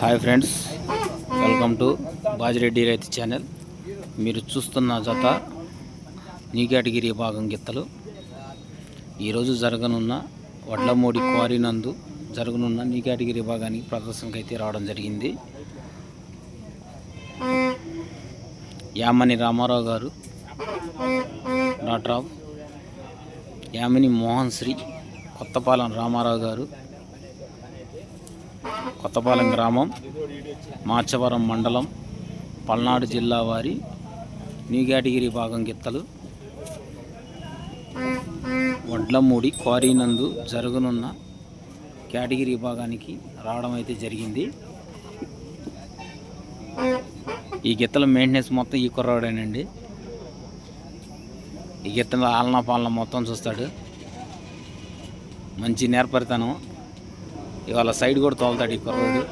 Hi friends welcome to Bajireddy రైతు channel. మీరు చూస్తున్న జత నీ భాగం గిత్తలు. ఈరోజు జరగనున్న వడ్లమూడి క్వారీ నందు జరగనున్న నీ భాగానికి ప్రదర్శనకు అయితే రావడం జరిగింది. యామని రామారావు గారు డాక్టర్ ఆఫ్ యామిని మోహన్ శ్రీ కొత్తపాలెం రామారావు గారు కొత్తపాలెం గ్రామం మార్చవరం మండలం పల్నాడు జిల్లా వారి న్యూ కేటగిరీ భాగం గిత్తలు. వడ్లమూడి క్వారీ నందు జరగనున్న కేటగిరీ భాగానికి రావడం అయితే జరిగింది. ఈ గిత్తల మెయింటెనెన్స్ మొత్తం ఈ కుర్రాడేనండి. ఈ గిత్తల ఆలనా పాలన మొత్తం చూస్తాడు. మంచి నేర్పరితనం. ఇవాళ సైడ్ కూడా తోలుతాడు ఈ కుర్రాడు.